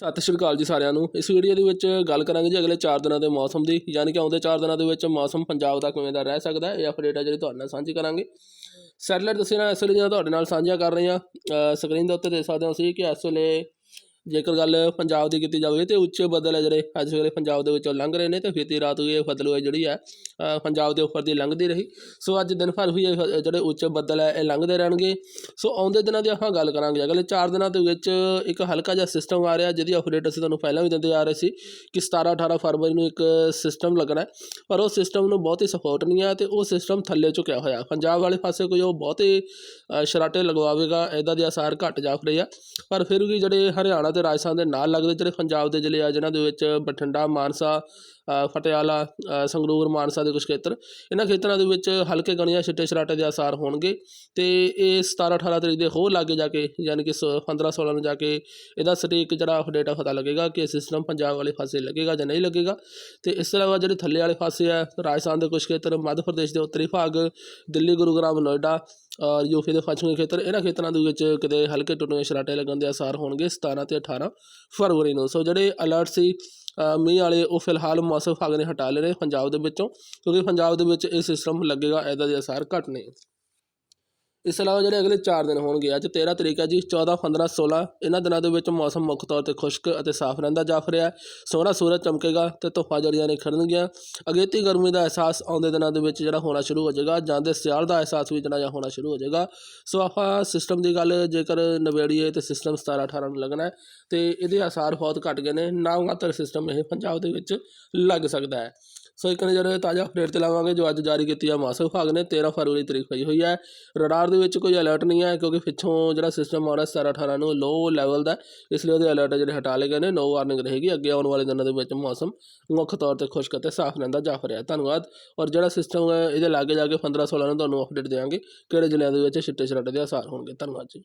ਸਤਿ ਸ਼੍ਰੀ ਅਕਾਲ ਜੀ ਸਾਰਿਆਂ ਨੂੰ। ਇਸ ਵੀਡੀਓ ਦੇ ਵਿੱਚ ਗੱਲ ਕਰਾਂਗੇ ਜੀ ਅਗਲੇ 4 ਦਿਨਾਂ ਦੇ ਮੌਸਮ ਦੀ। ਯਾਨੀ ਕਿ ਆਉਂਦੇ 4 ਦਿਨਾਂ ਦੇ ਵਿੱਚ ਮੌਸਮ ਪੰਜਾਬ ਦਾ ਕਿਵੇਂ ਦਾ ਰਹਿ ਸਕਦਾ ਹੈ ਇਹ ਅਪਡੇਟ ਹੈ ਜਿਹੜੀ ਤੁਹਾਡੇ ਨਾਲ ਸਾਂਝੀ ਕਰਾਂਗੇ। ਸੈਟਲਾਈਟ ਤਸਵੀਰਾਂ ਇਸ ਵੇਲੇ ਦੀਆਂ ਤੁਹਾਡੇ ਨਾਲ ਸਾਂਝੀਆਂ ਕਰ ਰਹੇ ਹਾਂ ਸਕਰੀਨ ਦੇ ਉੱਤੇ ਦੇਖ ਸਕਦੇ ਹੋ ਤੁਸੀਂ ਕਿ ਇਸ ਵੇਲੇ ਜੇਕਰ ਗੱਲ ਪੰਜਾਬ ਦੀ ਕੀਤੀ ਜਾਵੇ ਤੇ ਉੱਚੇ ਬੱਦਲ ਹੈ ਜਿਹੜੇ ਅੱਜ ਵੇਲੇ ਪੰਜਾਬ ਦੇ ਵਿੱਚੋਂ ਲੰਘ ਰਹੇ ਨੇ ਤੇ ਫੀਤੀ ਰਾਤ ਹੋਈ ਇਹ ਫਤਲ ਹੋਈ ਜਿਹੜੀ ਹੈ ਪੰਜਾਬ ਦੇ ਉੱਪਰ ਦੀ ਲੰਘਦੀ ਰਹੀ। ਸੋ ਅੱਜ ਦਿਨ ਭਰ ਹੋਈ ਇਹ ਜਿਹੜੇ ਉੱਚੇ ਬੱਦਲ ਹੈ ਇਹ ਲੰਘਦੇ ਰਹਿਣਗੇ। ਸੋ ਆਉਂਦੇ ਦਿਨਾਂ ਦੀ ਆਪਾਂ ਗੱਲ ਕਰਾਂਗੇ। ਅਗਲੇ 4 ਦਿਨਾਂ ਦੇ ਵਿੱਚ ਇੱਕ ਹਲਕਾ ਜਿਹਾ ਸਿਸਟਮ ਆ ਰਿਹਾ ਜਿਹਦੀ ਅਪਡੇਟ ਅਸੀਂ ਤੁਹਾਨੂੰ ਪਹਿਲਾਂ ਵੀ ਦਿੰਦੇ ਆ ਰਹੇ ਸੀ ਕਿ 17 18 ਫਰਵਰੀ ਨੂੰ ਇੱਕ ਸਿਸਟਮ ਲੱਗਣਾ ਪਰ ਉਹ ਸਿਸਟਮ ਨੂੰ ਬਹੁਤ ਹੀ ਸਪੋਰਟ ਨਹੀਂ ਹੈ ਤੇ ਉਹ ਸਿਸਟਮ ਥੱਲੇ ਝੁਕਿਆ ਹੋਇਆ। ਪੰਜਾਬ ਵਾਲੇ ਪਾਸੇ ਕੋਈ ਉਹ ਬਹੁਤੇ ਅ, ਸ਼ਰਾਟੇ ਲਗਵਾਵੇਗਾ ਇਹਦਾ ਦੇ ਅਸਾਰ ਘਟ ਜਾਫ ਰਹੇ ਆ। ਪਰ ਫਿਰ ਵੀ ਜਿਹੜੇ ਹਰਿਆਣਾ ਤੇ ਰਾਜਸਥਾਨ ਦੇ ਨਾਲ ਲੱਗਦੇ ਜਿਹੜੇ ਪੰਜਾਬ ਦੇ ਜ਼ਿਲ੍ਹੇ ਆ, ਜਿਨ੍ਹਾਂ ਦੇ ਵਿੱਚ ਬਠਿੰਡਾ, ਮਾਨਸਾ ਪਟਿਆਲਾ ਸੰਗਰੂਰ, ਮਾਨਸਾ ਦੇ ਕੁਝ ਖੇਤਰ। ਇਹਨਾਂ ਖੇਤਰਾਂ ਦੇ ਵਿੱਚ ਹਲਕੇ ਗਣੀਆਂ ਛਿੱਟੇ ਛਰਾਟੇ ਦੇ ਅਸਾਰ ਹੋਣਗੇ ਤੇ ਇਹ 17 18 ਤਰੀਕ ਦੇ ਹੋਰ ਲਾਗੇ ਜਾ ਕੇ, ਯਾਨੀ ਕਿ 15 16 ਨੂੰ ਜਾ ਕੇ ਇਹਦਾ ਸਟੀਕ ਜਿਹੜਾ ਅਪਡੇਟ ਆ ਪਤਾ ਲੱਗੇਗਾ ਕਿ ਸਿਸਟਮ ਪੰਜਾਬ ਵਾਲੇ ਪਾਸੇ ਲੱਗੇਗਾ ਜਾਂ ਨਹੀਂ ਲੱਗੇਗਾ। ਤੇ ਇਸ ਤੋਂ ਇਲਾਵਾ ਜਿਹੜੇ ਥੱਲੇ ਵਾਲੇ ਪਾਸੇ ਆ, ਰਾਜਸਥਾਨ ਦੇ ਕੁਝ ਖੇਤਰ, ਮੱਧ ਪ੍ਰਦੇਸ਼ ਦੇ ਉੱਤਰੀ ਭਾਗ, ਦਿੱਲੀ, ਗੁਰੂਗ੍ਰਾਮ, ਨੋਇਡਾ ਔਰ ਯੂਪੀ ਦੇ ਪੱਛਮੀ ਖੇਤਰ, ਇਹਨਾਂ ਖੇਤਰਾਂ ਦੇ ਵਿੱਚ ਕਿਤੇ ਹਲਕੇ ਟੁੱਟਵੇਂ ਛਰਾਟੇ ਲੱਗਣ ਦੇ ਅਸਾਰ ਹੋਣਗੇ 17 ਤੇ 18 ਫਰਵਰੀ ਨੂੰ। ਸੋ ਜਿਹੜੇ ਅਲਰਟ ਸੀ ਮੀਂਹ ਵਾਲੇ ਉਹ ਫਿਲਹਾਲ ਮੌਸਮ ਵਿਭਾਗ ਨੇ ਹਟਾ ਲਏ ਨੇ ਪੰਜਾਬ ਦੇ ਵਿੱਚੋਂ, ਕਿਉਂਕਿ ਪੰਜਾਬ ਦੇ ਵਿੱਚ ਇਹ ਸਿਸਟਮ ਲੱਗੇਗਾ, ਇਹਦਾ ਦੇ ਅਸਾਰ ਘੱਟ ਨੇ ਇਸ ਤੋਂ ਇਲਾਵਾ ਜਿਹੜੇ ਅਗਲੇ 4 ਦਿਨ ਹੋਣਗੇ, ਅੱਜ 13 ਤਰੀਕ ਹੈ ਜੀ 14 15 16 ਇਹਨਾਂ ਦਿਨਾਂ ਦੇ ਵਿੱਚ ਮੌਸਮ ਮੁੱਖ ਤੌਰ ਤੇ ਖੁਸ਼ਕ ਅਤੇ ਸਾਫ਼ ਰਹਿੰਦਾ ਜਾਫ ਰਿਹਾ ਸੋਹਣਾ ਸੂਰਜ ਚਮਕੇਗਾ ਤੇ ਧੁੱਪਾਂ ਜਿਹੜੀਆਂ ਨੇ ਖੜਨਗੀਆਂ। ਅਗੇਤੀ ਗਰਮੀ ਦਾ ਅਹਿਸਾਸ ਆਉਂਦੇ ਦਿਨਾਂ ਦੇ ਵਿੱਚ ਜਿਹੜਾ ਹੋਣਾ ਸ਼ੁਰੂ ਹੋ ਜਾਏਗਾ ਜਾਂਦੇ ਸਿਆਲ ਦਾ ਅਹਿਸਾਸ ਵੀ ਜਿਹੜਾ ਜਿਹਾ ਹੋਣਾ ਸ਼ੁਰੂ ਹੋ ਜਾਏਗਾ। ਸੋ ਆਪਾਂ ਸਿਸਟਮ ਦੀ ਗੱਲ ਜੇਕਰ ਨਵੇੜੀਏ ਤੇ ਸਿਸਟਮ 17 18 ਨੂੰ ਲੱਗਣਾ ਹੈ, ਤੇ ਇਹਦੇ ਅਸਾਰ ਬਹੁਤ ਘਟ ਗਏ ਨੇ ਨਾ ਸਿਸਟਮ ਇਹ ਪੰਜਾਬ ਦੇ ਵਿੱਚ ਲੱਗ ਸਕਦਾ ਹੈ। ਸੋ ਇੱਕ ਨਜ਼ਰ ਤਾਜ਼ਾ ਅਪਡੇਟ ਤੇ ਲਾਵਾਂਗੇ ਜੋ ਅੱਜ ਜਾਰੀ ਕੀਤੀ ਹੈ ਮੌਸਮ ਵਿਭਾਗ ਨੇ। 13 ਫਰਵਰੀ ਤਰੀਕ ਪਈ ਹੋਈ ਹੈ। ਰਡਾਰ ਦੇ ਵਿੱਚ ਕੋਈ ਅਲਰਟ ਨਹੀਂ ਹੈ ਕਿਉਂਕਿ ਪਿੱਛੋਂ ਜਿਹੜਾ ਸਿਸਟਮ ਆ ਰਿਹਾ 17 18 ਨੂੰ ਲੋ ਲੈਵਲ ਦਾ ਇਸ ਲਈ ਉਹਦੇ ਅਲਰਟ ਜਿਹੜੇ ਹਟਾ ਲਏ ਗਏ ਨੇ। ਨੋ ਵਾਰਨਿੰਗ ਰਹੇਗੀ। ਅੱਗੇ ਆਉਣ ਵਾਲੇ ਦਿਨਾਂ ਦੇ ਵਿੱਚ ਮੌਸਮ ਮੁੱਖ ਤੌਰ ਤੇ ਖੁਸ਼ਕ ਅਤੇ ਸਾਫ਼ ਰਹਿੰਦਾ ਜਾਫ ਰਿਹਾ ਧੰਨਵਾਦ। ਔਰ ਜਿਹੜਾ ਸਿਸਟਮ ਹੈ, ਇਹਦੇ ਲਾਗੇ ਜਾ ਕੇ 15 16 ਨੂੰ ਤੁਹਾਨੂੰ ਅਪਡੇਟ ਦੇਵਾਂਗੇ। ਕਿਹੜੇ ਜ਼ਿਲ੍ਹਿਆਂ ਦੇ ਵਿੱਚ ਛਿੱਟੇ ਛਰਾਟੇ ਦੇ ਆਸਾਰ ਹੋਣਗੇ? ਧੰਨਵਾਦ ਜੀ।